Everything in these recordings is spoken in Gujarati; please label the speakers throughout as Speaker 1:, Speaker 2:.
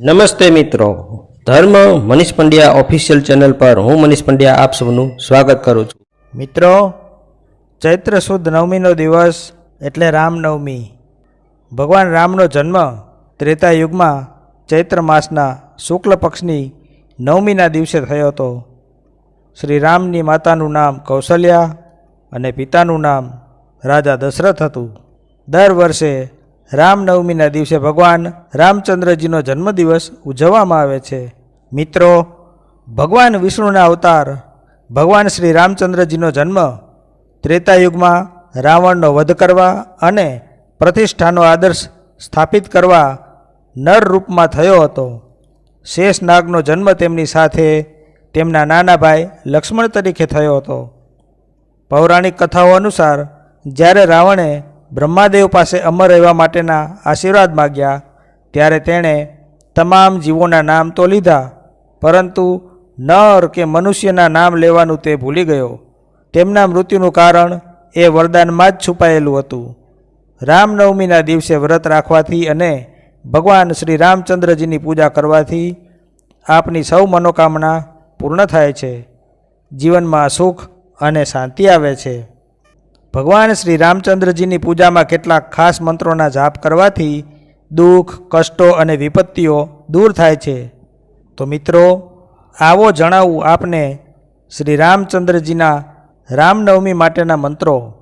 Speaker 1: નમસ્તે મિત્રો. ધર્મ મનીષ પંડ્યા ઓફિશિયલ ચેનલ પર હું મનીષ પંડ્યા આપ સૌનું સ્વાગત કરું છું.
Speaker 2: મિત્રો, ચૈત્ર સુદ નવમીનો દિવસ એટલે રામનવમી. ભગવાન રામનો જન્મ ત્રેતા યુગમાં ચૈત્ર માસના શુક્લ પક્ષની નવમીના દિવસે થયો હતો. શ્રી રામની માતાનું નામ કૌશલ્યા અને પિતાનું નામ રાજા દશરથ હતું. દર વર્ષે રામનવમીના દિવસે ભગવાન રામચંદ્રજીનો જન્મદિવસ ઉજવવામાં આવે છે. મિત્રો, ભગવાન વિષ્ણુના અવતાર, ભગવાન શ્રી રામચંદ્રજીનો જન્મ ત્રેતાયુગમાં રાવણનો વધ કરવા અને પ્રતિષ્ઠાનો આદર્શ સ્થાપિત કરવા નર રૂપમાં થયો હતો. શેષ નાગનો જન્મ તેમની સાથે તેમના નાના ભાઈ લક્ષ્મણ તરીકે થયો હતો. પૌરાણિક કથાઓ અનુસાર જ્યારે રાવણે બ્રહ્માદેવ પાસે અમર રહેવા માટેના આશીર્વાદ માગ્યા. ત્યારે તેણે તમામ જીવોના નામ તો લીધા, પરંતુ નર કે મનુષ્યના નામ લેવાનું તે ભૂલી ગયો. તેમના મૃત્યુનું કારણ એ વરદાનમાં જ છુપાયેલું હતું. રામનવમીના દિવસે વ્રત રાખવાથી અને ભગવાન શ્રી રામચંદ્રજીની પૂજા કરવાથી આપની સૌ મનોકામના પૂર્ણ થાય છે. જીવનમાં સુખ અને શાંતિ આવે છે. ભગવાન શ્રી રામચંદ્રજીની પૂજામાં કેટલાક ખાસ મંત્રોના જાપ કરવાથી દુઃખ, કષ્ટો અને વિપત્તિઓ દૂર થાય છે. તો મિત્રો, આવો જણાવું આપને શ્રી રામચંદ્રજીના રામનવમી માટેના મંત્રો.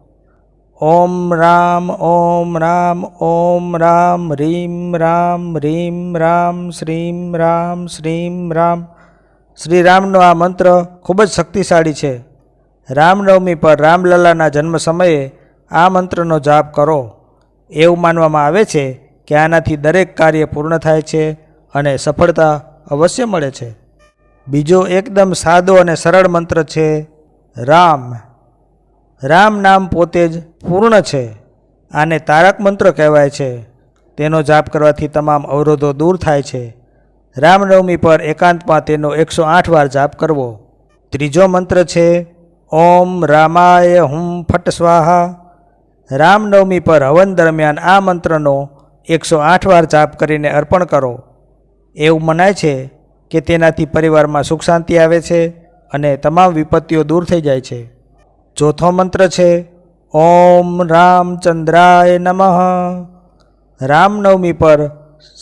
Speaker 2: ઓમ રામ ઓમ રામ ઓમ રામ, રીમ રામ રીમ રામ, શ્રીમ રામ શ્રીમ રામ. શ્રી રામનો આ મંત્ર ખૂબ જ શક્તિશાળી છે. રામનવમી પર રામલલ્લાના જન્મ સમયે આ મંત્રનો જાપ કરો. એવું માનવામાં આવે છે કે આનાથી દરેક કાર્ય પૂર્ણ થાય છે અને સફળતા અવશ્ય મળે છે. બીજો એકદમ સાદો અને સરળ મંત્ર છે, રામ. રામ નામ પોતે જ પૂર્ણ છે. આને તારક મંત્ર કહેવાય છે. તેનો જાપ કરવાથી તમામ અવરોધો દૂર થાય છે. રામનવમી પર એકાંતમાં તેનો એકસો આઠ વાર જાપ કરવો. ત્રીજો મંત્ર છે ઓમ રામાય હુમ ફટ સ્વાહા. રામનવમી પર હવન દરમિયાન આ મંત્રનો એકસો આઠ વાર જાપ કરીને અર્પણ કરો. એવું મનાય છે કે તેનાથી પરિવારમાં સુખ શાંતિ આવે છે અને તમામ વિપત્તિઓ દૂર થઈ જાય છે. ચોથો મંત્ર છે, ઓમ રામચંદ્રાય નમઃ. રામનવમી પર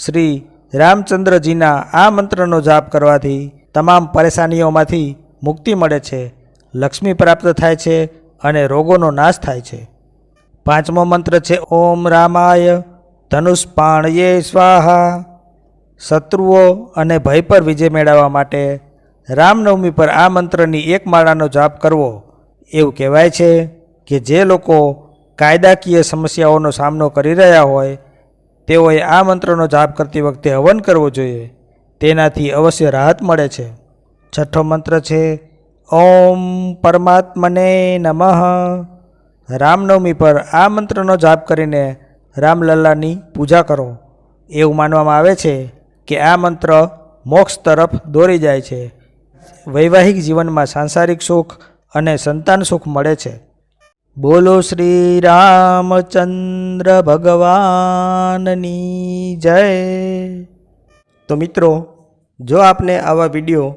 Speaker 2: શ્રી રામચંદ્રજીના આ મંત્રનો જાપ કરવાથી તમામ પરેશાનીઓમાંથી મુક્તિ મળે છે. લક્ષ્મી પ્રાપ્ત થાય છે અને રોગોનો નાશ થાય છે. પાંચમો મંત્ર છે, ઓમ રામાય ધનુષ્પાણયે સ્વાહા. શત્રુઓ અને ભય પર વિજય મેળવવા માટે રામનવમી પર આ મંત્રની એક માળાનો જાપ કરવો એવું કહેવાય છે કે જે લોકો કાયદાકીય સમસ્યાઓનો સામનો કરી રહ્યા હોય, તેઓએ આ મંત્રનો જાપ કરતી વખતે હવન કરવો જોઈએ. તેનાથી અવશ્ય રાહત મળે છે. છઠ્ઠો મંત્ર છે ઓમ પરમાત્મને નમઃ. રામનવમી પર આ મંત્રનો જાપ કરીને રામલલ્લાની પૂજા કરો. એવું માનવામાં આવે છે કે આ મંત્ર મોક્ષ તરફ દોરી જાય છે. વૈવાહિક જીવનમાં સાંસારિક સુખ અને સંતાન સુખ મળે છે. બોલો શ્રી રામચંદ્ર ભગવાનની જય. તો મિત્રો, જો આપને આવા વીડિયો